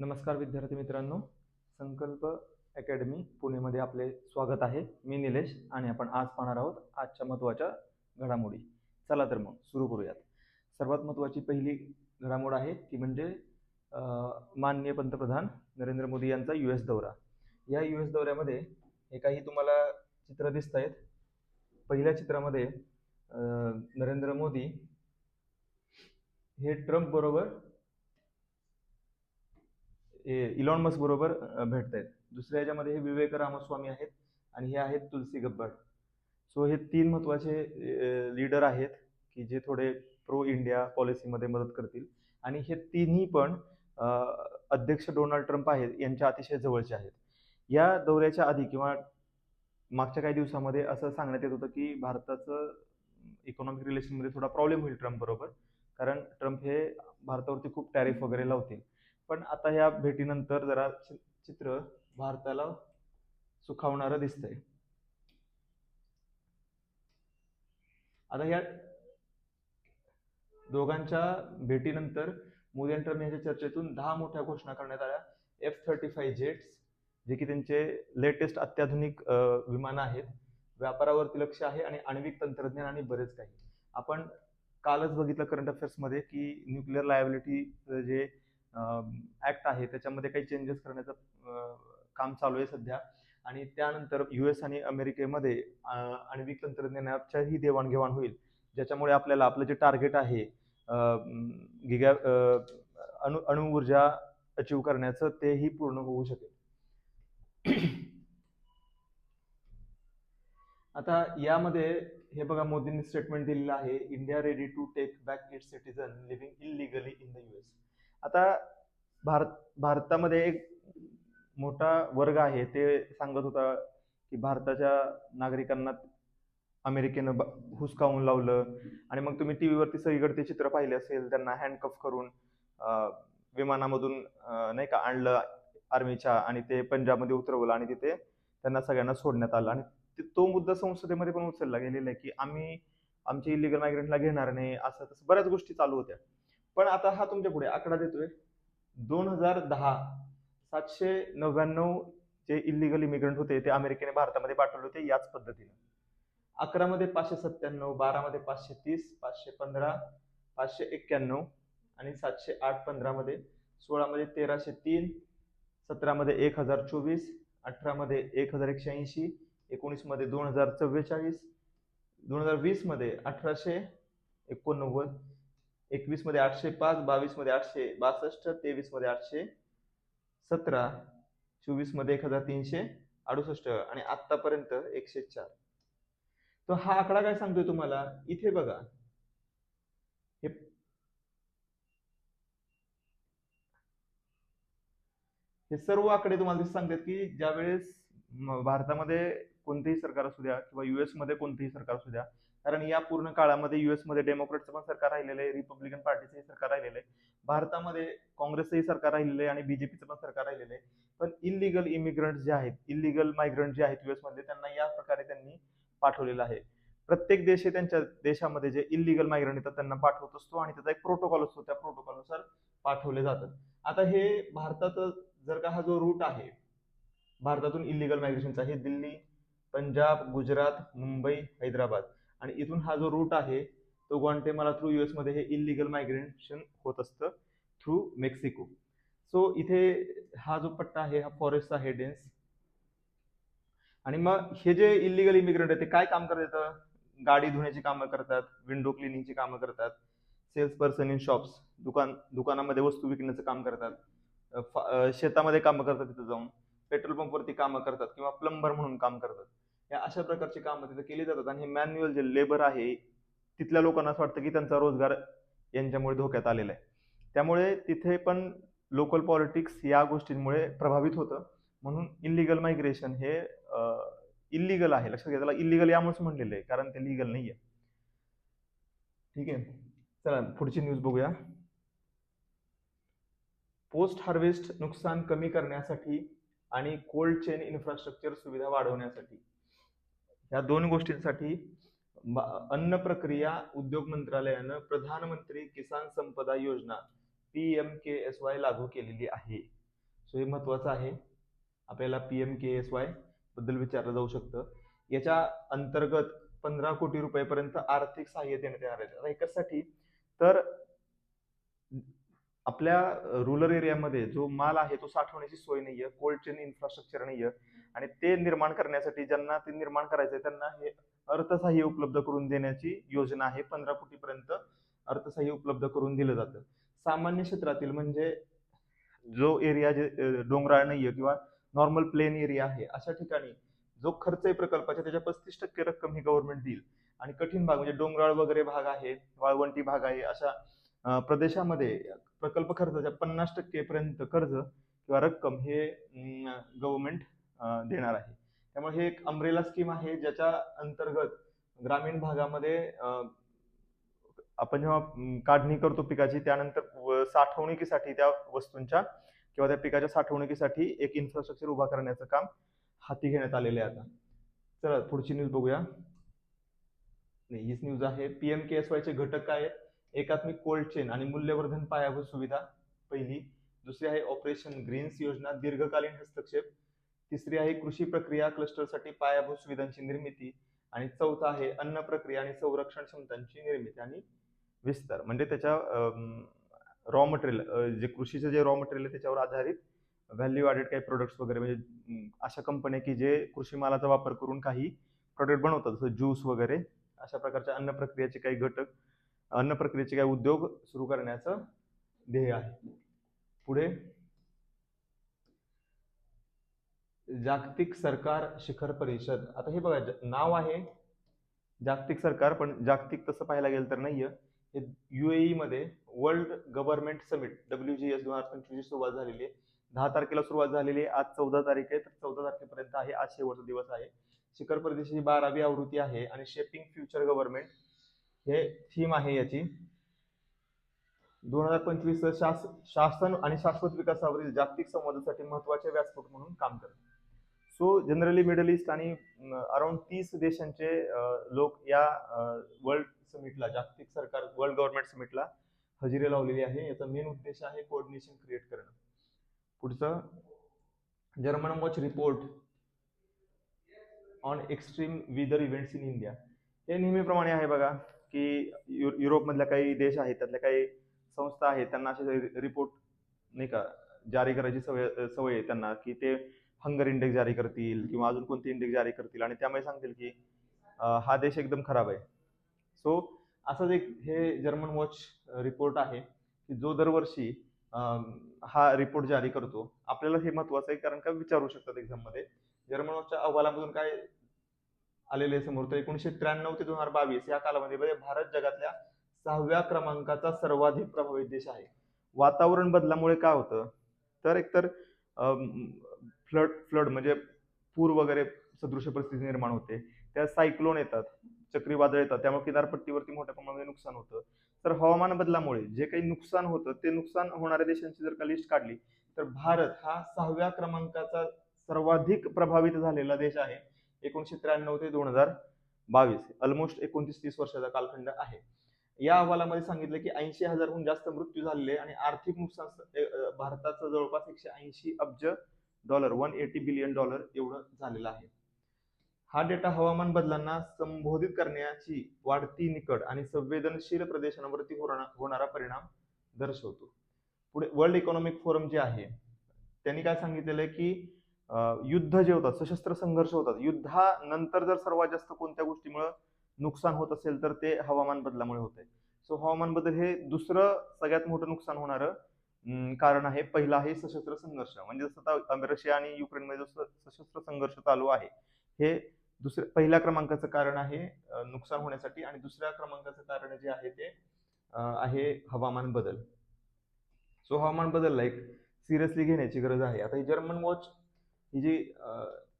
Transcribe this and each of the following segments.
नमस्कार विद्यार्थी मित्रांनो. संकल्प अकॅडमी पुणेमध्ये आपले स्वागत आहे. मी निलेश आणि आपण आज पाहणार आहोत आजच्या महत्त्वाच्या घडामोडी. चला तर मग सुरू करूयात. सर्वात महत्त्वाची पहिली घडामोड आहे ती म्हणजे माननीय पंतप्रधान नरेंद्र मोदी यांचा यू एस दौरा. या यू एस दौऱ्यामध्ये हे काही तुम्हाला चित्र दिसत आहेत. पहिल्या चित्रामध्ये नरेंद्र मोदी हे ट्रम्प बरोबर इलॉन मस्क बरोबर भेटत आहेत दुसऱ्या याच्यामध्ये हे विवेक रामस्वामी आहेत आणि हे आहेत तुलसी गब्बर. सो हे तीन महत्त्वाचे लीडर आहेत की जे थोडे प्रो इंडिया पॉलिसीमध्ये मदत करतील. आणि हे तिन्ही पण अध्यक्ष डोनाल्ड ट्रम्प आहेत यांच्या अतिशय जवळचे आहेत. या दौऱ्याच्या आधी किंवा मागच्या काही दिवसामध्ये असं सांगण्यात येत होतं की भारताचं इकॉनॉमिक रिलेशनमध्ये थोडा प्रॉब्लेम होईल ट्रम्प बरोबर. कारण ट्रम्प हे भारतावरती खूप टॅरिफ वगैरे लावतील. पण आता ह्या भेटीनंतर जरा चि- चित्र भारताला सुखावणारं दिसतंय. आता ह्या दोघांच्या भेटीनंतर मोदी आणि ट्रम्प यांच्या चर्चेतून दहा मोठ्या घोषणा करण्यात आल्या. एफ थर्टी फाय जेट्स जे की त्यांचे लेटेस्ट अत्याधुनिक विमान विमानं आहेत. व्यापारावरती लक्ष आहे आणि आण्विक तंत्रज्ञान आणि बरेच काही. आपण कालच बघितलं करंट अफेअर्समध्ये की न्यूक्लिअर लायबिलिटी जे ऍक्ट आहे. त्याच्यामध्ये काही चेंजेस करण्याचं काम चालू आहे सध्या. आणि त्यानंतर यू एस आणि अमेरिकेमध्ये आण्विक तंत्रज्ञानाच्याही देवाणघेवाण होईल. ज्याच्यामुळे आपल्याला आपलं जे टार्गेट आहे गिगा अणु अणुऊर्जा अचीव करण्याचं तेही पूर्ण होऊ शकेल. आता यामध्ये हे बघा मोदींनी स्टेटमेंट दिलेलं आहे India ready to take back its citizen living illegally in the US आता भारत भारतामध्ये एक मोठा वर्ग आहे ते सांगत होता की भारताच्या नागरिकांना अमेरिकेनं ब- हुसकावून लावलं. आणि मग तुम्ही टी व्हीवरती सगळीकडे ते चित्र पाहिले असेल त्यांना हँडकफ करून विमानामधून नाही का आणलं आर्मीच्या आणि ते पंजाबमध्ये उतरवलं आणि तिथे त्यांना सगळ्यांना सोडण्यात आलं. आणि तो मुद्दा संसदेमध्ये पण उचलला गेलेला आहे की आम्ही आमच्या इलिगल मायग्रेंटला घेणार नाही असं तसं बऱ्याच गोष्टी चालू होत्या. पण आता हा तुमच्यापुढे आकडा देतोय. दोन हजार दहा सातशे नव्याण्णव जे इलिगल इमिग्रंट होते ते अमेरिकेने भारतामध्ये पाठवले होते याच पद्धतीने. अकरामध्ये पाचशे सत्त्याण्णव बारामध्ये पाचशे तीस पाचशे पंधरा पाचशे एक्क्याण्णव आणि सातशे आठ पंधरामध्ये सोळामध्ये तेराशे तीन सतरामध्ये एक हजार चोवीस अठरामध्ये एक हजार एकशे ऐंशी एकोणीसमध्ये दोन हजार चव्वेचाळीस दोन हजार वीसमध्ये अठराशे एकोणनव्वद एकवीसमध्ये आठशे पाच बावीसमध्ये आठशे बासष्ट तेवीसमध्ये आठशे सतरा चोवीसमध्ये एक हजार तीनशे अडुसष्ट आणि आतापर्यंत एकशे चार. तर हा आकडा काय सांगतोय तुम्हाला? इथे बघा. हे हे सर्व आकडे तुम्हाला दिसत सांगतात की ज्यावेळेस भारतामध्ये कोणतेही सरकार असू द्या किंवा युएसमध्ये कोणतेही सरकार असू द्या कारण या पूर्ण काळामध्ये युएसमध्ये डेमोक्रेटचं पण सरकार राहिलेलं आहे रिपब्लिकन पार्टीचंही सरकार राहिलेलं आहे. भारतामध्ये काँग्रेसचंही सरकार राहिलेलं आहे आणि बीजेपीचं पण सरकार राहिलेलं आहे. पण इलिगल इमिग्रंट जे आहेत इलिगल मायग्रंट जे आहेत युएस त्यांना या प्रकारे त्यांनी पाठवलेलं आहे. प्रत्येक देश हे त्यांच्या देशामध्ये जे इलिगल मायग्रंट येतात त्यांना पाठवत असतो आणि त्याचा एक प्रोटोकॉल असतो त्या प्रोटोकॉलनुसार पाठवले जातात. आता हे भारतात जर का हा जो रूट आहे भारतातून इलिगल मायग्रेशनचा हे दिल्ली पंजाब गुजरात मुंबई हैदराबाद आणि इथून हा जो रूट आहे तो ग्वांटेमाला थ्रू यू मध्ये हे इलिगल मायग्रेशन होत असतं थ्रू मेक्सिको सो इथे हा जो पट्टा आहे हा फॉरेस्टचा आहे डेन्स आणि मग हे जे इलिगल इमिग्रंट आहे ते काय काम करत येतं गाडी धुण्याची कामं करतात विंडो क्लिनिंगची कामं करतात सेल्स पर्सन इन शॉप्स दुकान दुकानामध्ये वस्तू विकण्याचं काम करतात शेतामध्ये कामं करतात तिथं जाऊन पेट्रोल पंपवरती कामं करतात किंवा प्लंबर म्हणून काम करतात. या अशा प्रकारची कामं तिथे केली जातात आणि हे मॅन्युअल जे लेबर आहे तिथल्या लोकांना असं वाटतं की त्यांचा रोजगार यांच्यामुळे धोक्यात आलेला आहे. त्यामुळे तिथे पण लोकल पॉलिटिक्स या गोष्टींमुळे प्रभावित होतं. म्हणून इलिगल मायग्रेशन हे इलिगल आहे. लक्षात घ्या त्याला इलिगल यामुळेच म्हणलेलं आहे कारण ते लिगल नाही आहे ठीक आहे. चला पुढची न्यूज बघूया. पोस्ट हार्वेस्ट नुकसान कमी करण्यासाठी आणि कोल्ड चेन इन्फ्रास्ट्रक्चर सुविधा वाढवण्यासाठी. या दोन गोष्टींसाठी अन्न प्रक्रिया उद्योग मंत्रालयानं प्रधानमंत्री किसान संपदा योजना P M K S Y लागू केलेली आहे. सो हे महत्वाचं आहे. आपल्याला पी एम के एस वायबद्दल विचारलं जाऊ शकतं. याच्या अंतर्गत पंधरा कोटी रुपयापर्यंत आर्थिक सहाय्य देण्यात येणार आहे. कशासाठी तर आपल्या रुरल एरियामध्ये जो माल आहे तो साठवण्याची सोय नाहीये कोल्ड चेन इन्फ्रास्ट्रक्चर नाहीये आणि ते निर्माण करण्यासाठी ज्यांना ते निर्माण करायचंय त्यांना हे अर्थसहाय्य उपलब्ध करून देण्याची योजना आहे. पंधरा कोटीपर्यंत अर्थसहाय्य उपलब्ध करून दिलं जातं. सामान्य क्षेत्रातील म्हणजे जो एरिया जे डोंगराळ नाहीये किंवा नॉर्मल प्लेन एरिया आहे अशा ठिकाणी जो खर्च आहे प्रकल्पाचा त्याच्या पस्तीस टक्के रक्कम ही गव्हर्नमेंट देईल. आणि कठीण भाग म्हणजे डोंगराळ वगैरे भाग आहे वाळवंटी भाग आहे अशा प्रदेशामध्ये प्रकल्प खर्चाच्या पन्नास टक्के पर्यंत कर्ज किंवा रक्कम हे गव्हर्नमेंट देणार आहे. त्यामुळे हे एक अमरेला स्कीम आहे ज्याच्या अंतर्गत ग्रामीण भागामध्ये आपण जेव्हा काढणी करतो पिकाची त्यानंतर साठवणुकीसाठी त्या वस्तूंच्या किंवा त्या पिकाच्या साठवणुकीसाठी एक इन्फ्रास्ट्रक्चर उभा करण्याचं काम हाती घेण्यात आलेले आहे आता. चला पुढची न्यूज बघूया. नाही हीच न्यूज आहे. पीएम के एस चे घटक काय आहेत? एकात्मिक कोल्ड चेन आणि मूल्यवर्धन पायाभूत सुविधा. पहिली दुसरी आहे ऑपरेशन ग्रीन्स योजना दीर्घकालीन हस्तक्षेप. तिसरी आहे कृषी प्रक्रिया क्लस्टरसाठी पायाभूत सुविधांची निर्मिती. आणि चौथा आहे अन्न प्रक्रिया आणि संरक्षण क्षमतांची निर्मिती आणि विस्तार. म्हणजे त्याच्या रॉ मटेरियल जे कृषीचं जे रॉ मटेरियल आहे त्याच्यावर आधारित व्हॅल्यू ॲडेड काही प्रोडक्ट्स वगैरे म्हणजे अशा कंपन्या की जे कृषी मालाचा वापर करून काही प्रोडक्ट बनवतात. जसं ज्यूस वगैरे अशा प्रकारच्या अन्न प्रक्रियेचे काही घटक अन्न प्रक्रियेचे काही उद्योग सुरू करण्याचं ध्येय आहे. पुढे. जागतिक सरकार शिखर परिषद. आता हे बघा नाव आहे. जागतिक सरकार पण जागतिक तसं पाहायला गेलं तर नाहीये. हे युएई मध्ये world government summit W G S दोन हजार पंचवीस सुरुवात झालेली आहे. दहा तारखेला सुरुवात झालेली आहे. आज चौदा तारीख आहे. तर चौदा तारखेपर्यंत आहे. आज शेवटचा दिवस आहे. शिखर परिषदेची बारावी आवृत्ती आहे आणि शेपिंग फ्युचर गव्हर्नमेंट हे थीम आहे याची. दोन हजार पंचवीस शास शासन आणि शाश्वत विकासावरील जागतिक संवादासाठी महत्त्वाचे व्यासपीठ म्हणून काम करते. सो जनरली मिडल ईस्ट आणि अराउंड तीस देशांचे लोक या वर्ल्ड समिटला जागतिक सरकार वर्ल्ड गव्हर्नमेंट समिटला हजेरी लावलेली आहे. याचा मेन उद्देश आहे कोऑर्डिनेशन क्रिएट करणं. पुढचं German watch report on extreme weather events in India हे नेहमीप्रमाणे आहे बघा. की यु युरोपमधल्या काही देश आहेत त्यातल्या काही संस्था आहेत त्यांना असे रिपोर्ट नाही का जारी करायची सवय सवय आहे त्यांना की ते हंगर इंडेक्स जारी करतील किंवा अजून कोणते इंडेक्स जारी करतील. आणि त्यामुळे सांगतील की हा देश एकदम खराब आहे. सो असंच एक हे जर्मन वॉच रिपोर्ट आहे की जो दरवर्षी हा रिपोर्ट जारी करतो. आपल्याला हे महत्वाचं आहे कारण का विचारू शकतात एक्झाममध्ये जर्मन वॉचच्या अहवालामधून काय आलेले आहे समोर. तर एकोणीशे त्र्याण्णव ते दोन हजार बावीस या कालावधीमध्ये भारत जगातल्या सहाव्या क्रमांकाचा सर्वाधिक प्रभावित देश आहे. वातावरण बदलामुळे काय होतं? तर एकतर फ्लड फ्लड म्हणजे पूर वगैरे सदृश परिस्थिती निर्माण होते. त्या सायक्लोन येतात चक्रीवादळ येतात त्यामुळे किनारपट्टीवरती मोठ्या प्रमाणामध्ये नुकसान होतं. तर हवामान बदलामुळे जे काही नुकसान होतं ते नुकसान होणाऱ्या देशांची जर का लिस्ट काढली तर भारत हा सहाव्या क्रमांकाचा सर्वाधिक प्रभावित झालेला देश आहे. एकोणीशे त्र्याण्णव ते दोन हजार बावीस ऑलमोस्ट एकोणतीस तीस वर्षाचा कालखंड आहे. या अहवालामध्ये सांगितलं की ऐंशी हजारहून जास्त मृत्यू झालेले आणि आर्थिक नुकसान भारताचं जवळपास एकशे ऐंशी अब्ज dollar one eighty billion dollar एवढं झालेलं आहे. हा डेटा हवामान बदलांना संबोधित करण्याची वाढती निकड आणि संवेदनशील प्रदेशांवरती होणार- होणारा परिणाम दर्शवतो. पुढे वर्ल्ड इकॉनॉमिक फोरम जे आहे त्यांनी काय सांगितलेलं आहे की युद्ध जे होतात सशस्त्र संघर्ष होतात युद्धानंतर जर सर्वात जास्त कोणत्या गोष्टीमुळे नुकसान होत असेल तर ते हवामान बदलामुळे होत आहे सो हवामान बदल हे दुसरं सगळ्यात मोठं नुकसान होणारं कारण आहे पहिलं आहे सशस्त्र संघर्ष. म्हणजे जसं आता रशिया आणि युक्रेनमध्ये जसं सशस्त्र संघर्ष चालू आहे हे दुसऱ्या पहिल्या क्रमांकाचं कारण आहे नुकसान होण्यासाठी आणि दुसऱ्या क्रमांकाचं कारण जे आहे ते आहे हवामान बदल. सो हवामान बदलला एक सिरियसली घेण्याची गरज आहे. आता ही जर्मन वॉच ही जी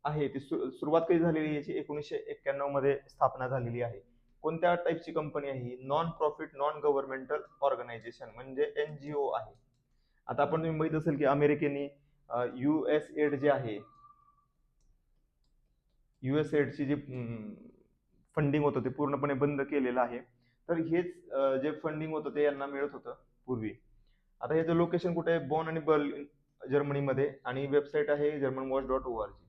आहे ती सुरुवात कधी झालेली याची? एकोणीसशे एक्क्याण्णवमध्ये स्थापना झालेली आहे. कोणत्या टाईपची कंपनी आहे ही? Non profit non governmental organization म्हणजे एन जी ओ आहे. आता आपण तुम्ही माहीत असेल की अमेरिकेने यू एस एड जे आहे यू एस एडची जी फंडिंग होतं ते पूर्णपणे बंद केलेलं आहे. तर हेच जे फंडिंग होतं ते यांना मिळत होतं पूर्वी. आता याचं लोकेशन कुठे आहे? बॉन आणि बर्लिन जर्मनीमध्ये आणि वेबसाईट आहे German watch dot O R G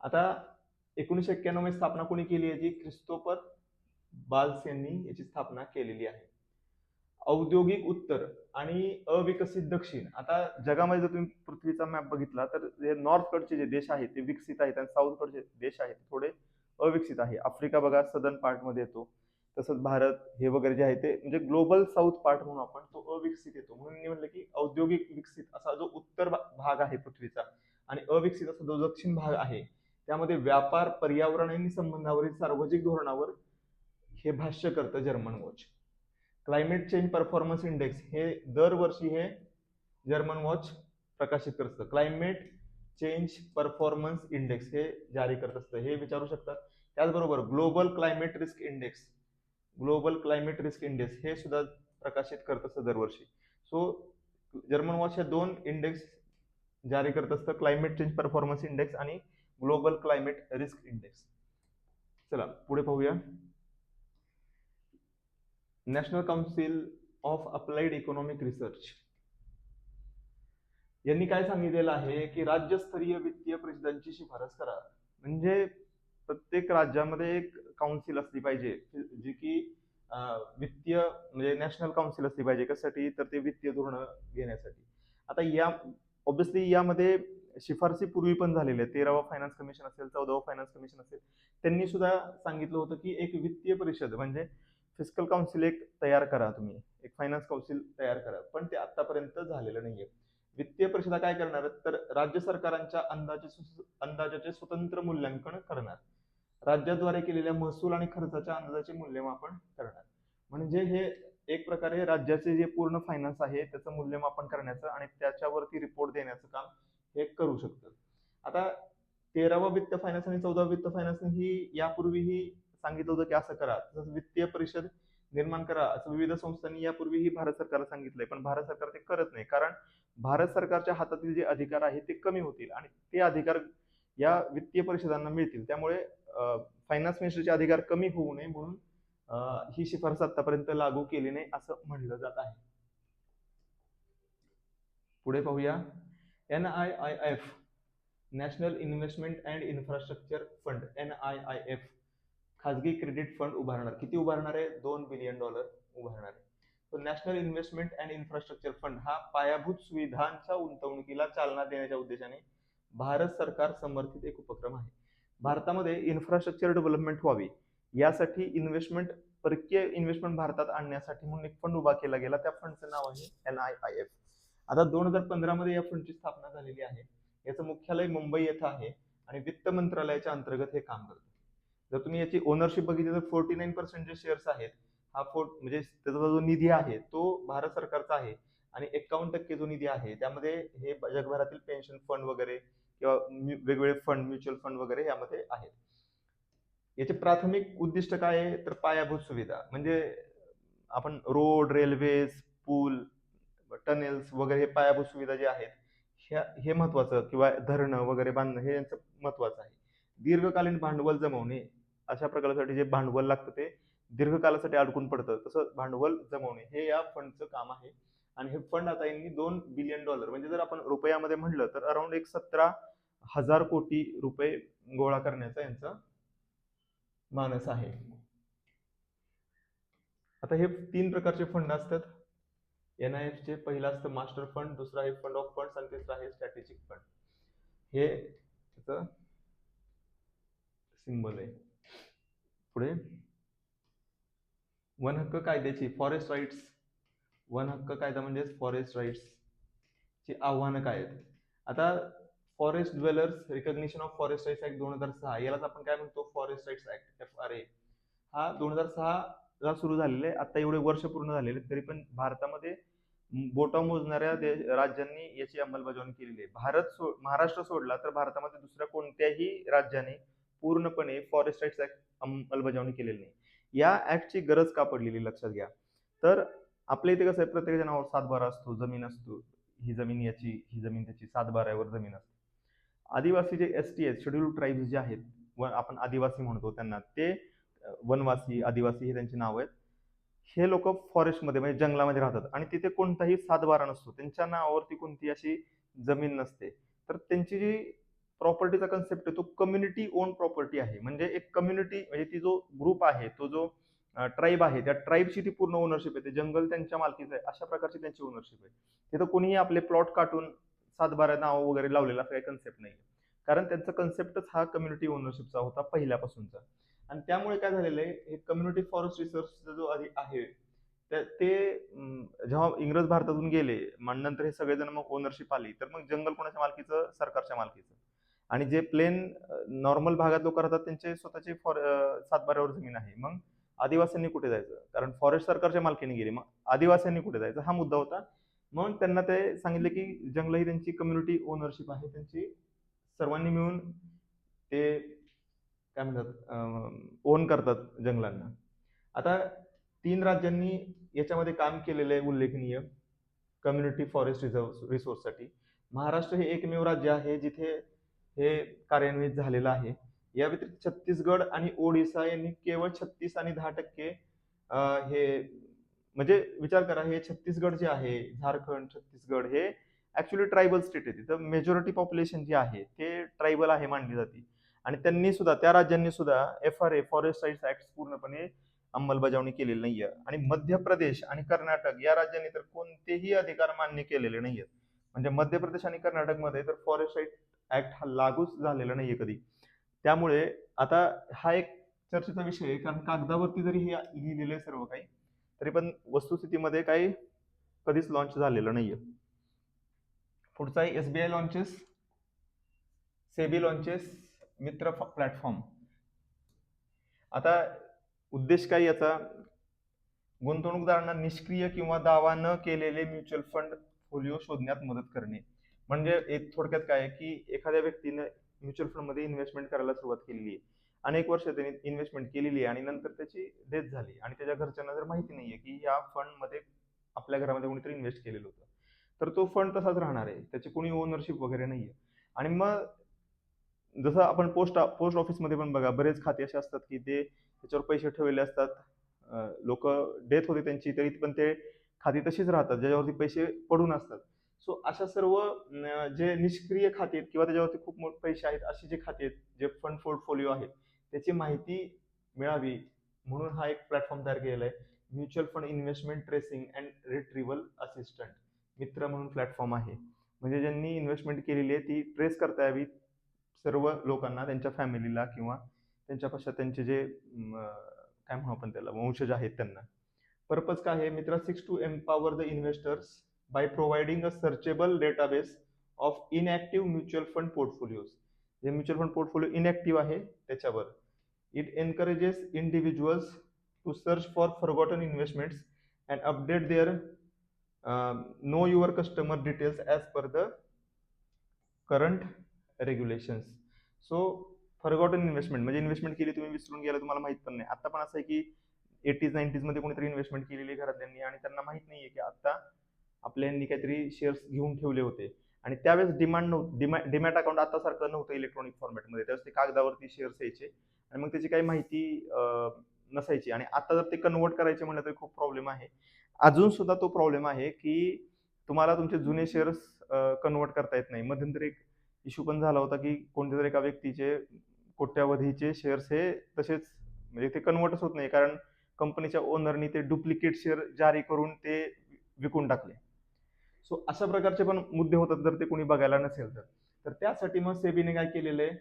आता एकोणीसशे एक्क्याण्णवमध्ये स्थापना कोणी केली आहे? जी क्रिस्तोपर बाल्स यांनी याची स्थापना केलेली आहे. औद्योगिक उत्तर आणि अविकसित दक्षिण. आता जगामध्ये जर तुम्ही पृथ्वीचा मॅप बघितला तर हे नॉर्थकडचे जे देश आहेत ते विकसित आहेत आणि साऊथकडचे देश आहेत थोडे अविकसित आहे. आफ्रिका बघा सदन पार्टमध्ये येतो. तसंच भारत हे वगैरे जे आहे ते म्हणजे ग्लोबल साऊथ पार्ट म्हणून आपण तो अविकसित येतो. म्हणून मी म्हटलं की औद्योगिक विकसित असा जो उत्तर भाग आहे पृथ्वीचा आणि अविकसित असा जो दक्षिण भाग आहे त्यामध्ये व्यापार पर्यावरण आणि संबंधावरील सार्वजनिक धोरणावर हे भाष्य करतं German watch climate change performance index हे दरवर्षी हे जर्मन वॉच प्रकाशित करत असतं. क्लायमेट चेंज परफॉर्मन्स इंडेक्स हे जारी करत असतं. हे विचारू शकतात त्याचबरोबर global climate risk index global climate risk index हे सुद्धा प्रकाशित करत असतं दरवर्षी. सो जर्मन वॉच हे दोन इंडेक्स जारी करत असतं क्लायमेट चेंज परफॉर्मन्स इंडेक्स आणि ग्लोबल क्लायमेट रिस्क इंडेक्स. चला पुढे पाहूया. National council of applied economic research. यांनी काय सांगितलेलं आहे की राज्यस्तरीय वित्तीय परिषदांची शिफारस करा. म्हणजे प्रत्येक राज्यामध्ये एक काउन्सिल असली पाहिजे. जी की वित्तीय म्हणजे नॅशनल काउन्सिल असली पाहिजे. कशासाठी? तर ते वित्तीय धोरण घेण्यासाठी. आता या ऑब्विसली यामध्ये शिफारसी पूर्वी पण झालेल्या आहेत. तेरावा फायनान्स कमिशन असेल चौदावा फायनान्स कमिशन असेल. त्यांनी सुद्धा सांगितलं होतं की एक वित्तीय परिषद म्हणजे फिस्कल काउन्सिल एक तयार करा तुम्ही. एक फायनान्स काउन्सिल तयार करा. पण ते आतापर्यंत झालेलं नाहीये. वित्तीय परिषदा काय करणार आहेत? तर राज्य सरकारांच्या अंदाजे अंदाजाचे स्वतंत्र मूल्यांकन करणार. राज्याद्वारे केलेल्या महसूल आणि खर्चाच्या अंदाजाचे मूल्यमापन करणार. म्हणजे हे एक प्रकारे राज्याचे जे पूर्ण फायनान्स आहे त्याचं मूल्यमापन करण्याचं आणि त्याच्यावरती रिपोर्ट देण्याचं काम हे करू शकतं. आता तेरावा वित्त फायनान्स आणि चौदावा वित्त फायनान्स ही यापूर्वीही सांगितलं होतं की असं करा. तसंच वित्तीय परिषद निर्माण करा असं विविध संस्थांनी यापूर्वीही भारत सरकारला सांगितलंय. पण भारत सरकार ते करत नाही. कारण भारत सरकारच्या हातातील जे अधिकार आहे ते कमी होतील आणि ते अधिकार या वित्तीय परिषदांना मिळतील. त्यामुळे फायनान्स मिनिस्टरचे अधिकार कमी होऊ नये म्हणून ही शिफारस आतापर्यंत लागू केली नाही असं म्हणलं जात आहे. पुढे पाहूया. N I I F national investment and infrastructure fund N I I F खाजगी क्रेडिट फंड उभारणार. किती उभारणार आहे? दोन बिलियन डॉलर उभारणार आहे. तो national investment and infrastructure fund हा पायाभूत सुविधांच्या गुंतवणुकीला चालना देण्याच्या उद्देशाने भारत सरकार समर्थित एक उपक्रम आहे. भारतामध्ये इन्फ्रास्ट्रक्चर डेव्हलपमेंट व्हावी यासाठी इन्व्हेस्टमेंट परकीय इन्व्हेस्टमेंट भारतात आणण्यासाठी म्हणून एक फंड उभा केला गेला. त्या फंडचं नाव आहे एन आय आय एफ आता दोन हजार पंधरामध्ये या फंडची स्थापना झालेली आहे. याचं मुख्यालय मुंबई येथे आहे आणि वित्त मंत्रालयाच्या अंतर्गत हे काम करतं. जर तुम्ही याची ओनरशिप बघितली तर फोर्टी नाईन पर्सेंट जे शेअर्स आहेत हा फोर्ट म्हणजे त्याचा जो निधी आहे तो भारत सरकारचा आहे. आणि एकावन्न टक्के जो निधी आहे त्यामध्ये हे जगभरातील पेन्शन फंड वगैरे किंवा वेगवेगळे फंड म्युच्युअल फंड वगैरे यामध्ये आहेत. याचे प्राथमिक उद्दिष्ट काय आहे? तर पायाभूत सुविधा. म्हणजे आपण रोड रेल्वेज पूल टनेल्स वगैरे हे पायाभूत सुविधा जे आहेत ह्या हे महत्वाचं किंवा धरणं वगैरे बांधणं हे यांचं महत्वाचं आहे. दीर्घकालीन भांडवल जमवणे अशा प्रकारासाठी जे भांडवल लागतं ते दीर्घकालासाठी अडकून पडतं. तसं भांडवल जमवणे हे या फंडचं काम आहे. आणि हे फंड आता यांनी दोन बिलियन डॉलर म्हणजे जर आपण रुपयामध्ये म्हणलं तर अराउंड एक सतरा हजार कोटी रुपये गोळा करण्याचा यांचा मानस आहे. आता हे तीन प्रकारचे फंड असतात. एन आय चे पहिलं असतं मास्टर फंड दुसरा आहे फंड ऑफ फंड्स आणि तिसरा आहे स्ट्रॅटेजिक फंड हे त्याचं सिम्बल आहे. पुढे. वन हक्क कायद्याची फॉरेस्ट राईट्स वन हक्क कायदा म्हणजेच फॉरेस्ट राईट्स ची आव्हानं काय आहेत? आता forest dwellers recognition of forest rights act दोन हजार सहा. यालाच आपण काय म्हणतो? Forest rights act F R A हा दोन हजार सहा ला सुरू झालेला आहे आता एवढे वर्ष पूर्ण झालेले तरी पण भारतामध्ये बोटा मोजणाऱ्या राज्यांनी याची अंमलबजावणी केलेली आहे. भारत सो महाराष्ट्र सोडला तर भारतामध्ये दुसऱ्या कोणत्याही राज्याने पूर्णपणे फॉरेस्ट राईट्स ऍक्ट अंमलबजावणी केलेली नाही. या ऍक्टची गरज का पडलेली? लक्षात घ्या. तर आपल्या इथे कसं आहे? प्रत्येकाच्या नावावर सातबारा असतो जमीन असतो. ही जमीन याची ही जमीन त्याची. सातबाऱ्यावर जमीन असते. आदिवासी जे S T S schedule tribes जे आहेत व आपण आदिवासी म्हणतो त्यांना ते वनवासी आदिवासी हे त्यांची नाव आहेत. हे लोक फॉरेस्टमध्ये म्हणजे जंगलामध्ये राहतात आणि तिथे कोणताही सातबारा नसतो. त्यांच्या नावावरती कोणती अशी जमीन नसते. तर त्यांची जी प्रॉपर्टीचा कन्सेप्ट आहे तो कम्युनिटी ओन प्रॉपर्टी आहे. म्हणजे एक कम्युनिटी म्हणजे ती जो ग्रुप आहे तो जो ट्राईब आहे त्या ट्राईबची ती पूर्ण ओनरशिप आहे. ते जंगल त्यांच्या मालकीचं आहे अशा प्रकारची त्यांची ओनरशिप आहे. तिथं कोणीही आपले प्लॉट काटून सातबारा नाव वगैरे लावलेला काही कन्सेप्ट नाही कारण त्यांचा कन्सेप्टच हा कम्युनिटी ओनरशिपचा होता पहिल्यापासूनचा. आणि त्यामुळे काय झालेलं आहे हे कम्युनिटी फॉरेस्ट रिसर्चचा जो आधी आहे त्या- ते जेव्हा इंग्रज भारतातून गेले मग नंतर हे सगळेजण मग ओनरशिप आली तर मग जंगल कोणाच्या मालकीचं? सरकारच्या मालकीचं. आणि जे प्लेन नॉर्मल भागात लोक राहतात त्यांचे स्वतःचे फॉर सातबाऱ्यावर जमीन आहे. मग आदिवासींनी कुठे जायचं? कारण फॉरेस्ट सरकारच्या मालकीने गेली. मग आदिवासींनी कुठे जायचं? हा मुद्दा होता. म्हणून त्यांना ते सांगितले की जंगल ही त्यांची कम्युनिटी ओनरशिप आहे. त्यांची सर्वांनी मिळून ते काय म्हणतात ओन करतात जंगलांना. आता तीन राज्यांनी याच्यामध्ये काम केलेलं आहे उल्लेखनीय. कम्युनिटी फॉरेस्ट रिझर्व रिसोर्ससाठी महाराष्ट्र हे एकमेव राज्य आहे जिथे हे कार्यान्वित झालेलं आहे. या व्यतिरिक्त छत्तीसगड आणि ओडिसा यांनी केवळ छत्तीस आणि दहा टक्के हे म्हणजे विचार करा हे छत्तीसगड जे आहे झारखंड छत्तीसगड हे ऍक्च्युली ट्रायबल स्टेट आहे. तिथं मेजॉरिटी पॉप्युलेशन जे आहे ते ट्रायबल आहे मानली जाते. आणि त्यांनी सुद्धा त्या राज्यांनी सुद्धा F R A forest rights act पूर्णपणे अंमलबजावणी केलेली नाहीये. आणि मध्य प्रदेश आणि कर्नाटक या राज्यांनी तर कोणतेही अधिकार मान्य केलेले नाहीयेत. म्हणजे मध्य प्रदेश आणि कर्नाटकमध्ये तर फॉरेस्ट राईट ऍक्ट हा लागूच झालेला नाहीये कधी. त्यामुळे आता हा एक चर्चेचा विषय आहे कारण कागदावरती जरी हे लिहिलेलं आहे सर्व काही तरी पण वस्तुस्थितीमध्ये काही कधीच लॉन्च झालेलं नाहीये. पुढचा आहे S B I launches SEBI launches Mitra platform आता उद्देश काय याचा? गुंतवणूकदारांना निष्क्रिय किंवा दावा न केलेले म्युच्युअल फंड फोलिओ शोधण्यात मदत करणे. म्हणजे एक थोडक्यात काय आहे की एखाद्या व्यक्तीने म्युच्युअल फंडमध्ये इन्व्हेस्टमेंट करायला सुरुवात केलेली आहे. अनेक वर्ष त्यांनी इन्व्हेस्टमेंट केलेली आहे आणि नंतर त्याची डेथ झाली आणि त्याच्या घरच्यांना जर माहिती नाहीये की या फंडमध्ये आपल्या घरामध्ये कोणीतरी इन्व्हेस्ट केलेलं होतं तर तो फंड तसाच राहणार आहे. त्याची कोणी ओनरशिप वगैरे नाहीये. आणि मग जसं आपण पोस्ट पोस्ट ऑफिसमध्ये पण बघा बरेच खाते असे असतात की ते त्याच्यावर पैसे ठेवलेले असतात. लोक डेथ होते त्यांची तरी पण ते खाती तशीच राहतात ज्याच्यावरती पैसे पडून असतात. सो अशा सर्व जे निष्क्रिय खाते आहेत किंवा त्याच्यावरती खूप मोठे पैसे आहेत अशी जे खाते आहेत जे फंड पोर्टफोलिओ आहेत त्याची माहिती मिळावी म्हणून हा एक प्लॅटफॉर्म तयार केलेला आहे. Mutual fund investment tracing and retrieval assistant Mitra म्हणून प्लॅटफॉर्म आहे. म्हणजे ज्यांनी इन्व्हेस्टमेंट केलेली आहे ती ट्रेस करता यावी सर्व लोकांना त्यांच्या फॅमिलीला किंवा त्यांच्यापेक्षा त्यांचे जे काय म्हणू आपण त्याला वंशज आहेत त्यांना. पर्पज काय आहे? Mitra seeks to empower the investors by providing a searchable database of inactive mutual fund portfolios जे म्युच्युअल फंड पोर्टफोलिओ इनॅक्टिव्ह आहे त्याच्यावर. It encourages individuals to search for forgotten investments and update their know your customer details as per the current regulations so forgotten investment म्हणजे investment केली तुम्ही विसरून गेला तुम्हाला माहीत पण नाही. आता पण असं आहे की एटीज नाईन्टीजमध्ये कोणीतरी इन्व्हेस्टमेंट केलेली आहे घरातल्यांनी आणि त्यांना माहीत नाहीये की आता आपल्यांनी काहीतरी शेअर्स घेऊन ठेवले होते. आणि त्यावेळेस डिमांड नव्हतं डिमॅ डिमॅट अकाउंट आता सारखं नव्हतं इलेक्ट्रॉनिक फॉर्मॅटमध्ये त्यावेळेस ते कागदावरती शेअर्स यायचे आणि मग त्याची काही माहिती नसायची. आणि आता जर ते कन्वर्ट करायचे म्हणलं तरी खूप प्रॉब्लेम आहे. अजून सुद्धा तो प्रॉब्लेम आहे की तुम्हाला तुमचे जुने शेअर्स कन्वर्ट करता येत नाही. मध्यंतरी एक इश्यू पण झाला होता की कोणत्या तरी एका व्यक्तीचे कोट्यावधीचे शेअर्स हे तसेच म्हणजे ते कन्वर्टच होत नाही. कारण कंपनीच्या ओनरनी ते डुप्लिकेट शेअर जारी करून ते विकून टाकले. सो अशा प्रकारचे पण मुद्दे होतात जर ते कोणी बघायला नसेल तर. तर त्यासाठी मग सेबीने काय केलेलं आहे?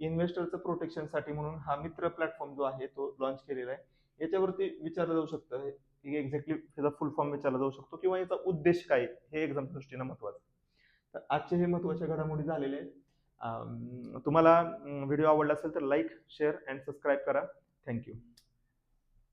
इन्व्हेस्टरचं प्रोटेक्शनसाठी म्हणून हा मित्र प्लॅटफॉर्म जो आहे तो लॉन्च केलेला आहे. याच्यावरती विचारलं जाऊ शकतं. की एक्झॅक्टली त्याचा फुल फॉर्म विचारला जाऊ शकतो. किंवा याचा उद्देश काय हे एक्झाम दृष्टीनं महत्वाचं तर आजचे हे महत्त्वाच्या घडामोडी झालेले आहेत. तुम्हाला व्हिडिओ आवडला असेल तर लाईक शेअर अँड सबस्क्राईब करा. Thank you